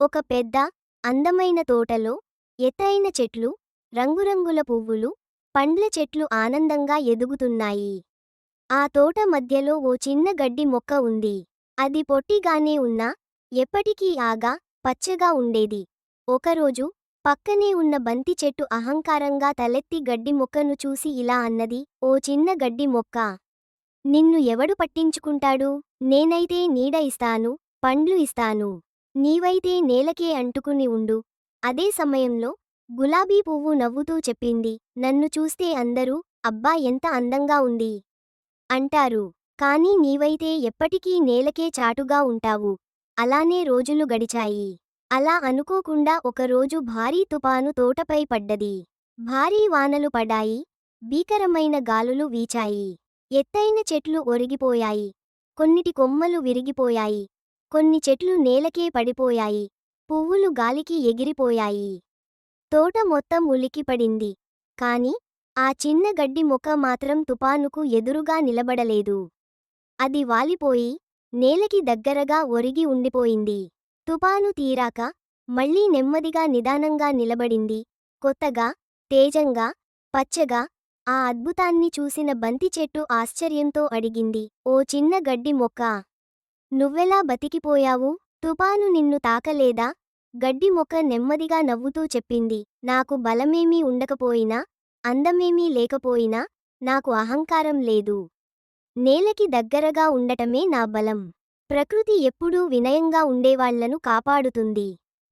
ఒక పెద్ద అందమైన తోటలో ఎత్తైన చెట్లు రంగురంగుల పువ్వులు పండ్ల చెట్లు ఆనందంగా ఎదుగుతున్నాయి. ఆ తోట మధ్యలో ఓ చిన్న గడ్డి మొక్క ఉంది. అది పొట్టిగానే ఉన్నా ఎప్పటికీ ఆగా పచ్చగా ఉండేది. ఒకరోజు పక్కనే ఉన్న బంతి చెట్టు అహంకారంగా తలెత్తి గడ్డి మొక్కను చూసి ఇలా అన్నది ఓ చిన్న గడ్డి మొక్క! నిన్ను ఎవడు పట్టించుకుంటాడు? నేనైతే నీడ ఇస్తాను పండ్లు ఇస్తాను. నీవైతే నేలకే అంటుకుని ఉండు. అదే సమయంలో గులాబీ పువ్వు నవ్వుతూ చెప్పింది. నన్ను చూస్తే అందరూ అబ్బా ఎంత అందంగా ఉంది అంటారు. కానీ నీవైతే ఎప్పటికీ నేలకే చాటుగా ఉంటావు. అలానే రోజులు గడిచాయి. అలా అనుకోకుండా ఒకరోజు భారీ తుపాను తోటపై పడ్డది. భారీ వానలు పడ్డాయి. భీకరమైన గాలులు వీచాయి. ఎత్తైన చెట్లు ఒరిగిపోయాయి. కొన్నిటి కొమ్మలు విరిగిపోయాయి. కొన్ని చెట్లు నేలకే పడిపోయాయి. పువ్వులు గాలికి ఎగిరిపోయాయి. తోట మొత్తం ఉలికిపడింది కాని ఆ చిన్న గడ్డి మొక్క మాత్రం తుపానుకు ఎదురుగా నిలబడలేదు. అది వాలిపోయి నేలకి దగ్గరగా ఒరిగి ఉండిపోయింది. తుపాను తీరాక మళ్ళీ నెమ్మదిగా నిదానంగా నిలబడింది. కొత్తగా తేజంగా పచ్చగా ఆ అద్భుతాన్ని చూసిన బంతి చెట్టు ఆశ్చర్యంతో అడిగింది. ఓ చిన్న గడ్డి మొక్క! నువ్వెలా బతికిపోయావు? తుపాను నిన్ను తాకలేదా? గడ్డి మొక్క నెమ్మదిగా నవ్వుతూ చెప్పింది. నాకు బలమేమీ ఉండకపోయినా అందమేమీ లేకపోయినా నాకు అహంకారం లేదు. నేలకి దగ్గరగా ఉండటమే నా బలం. ప్రకృతి ఎప్పుడూ వినయంగా ఉండేవాళ్ళను కాపాడుతుంది.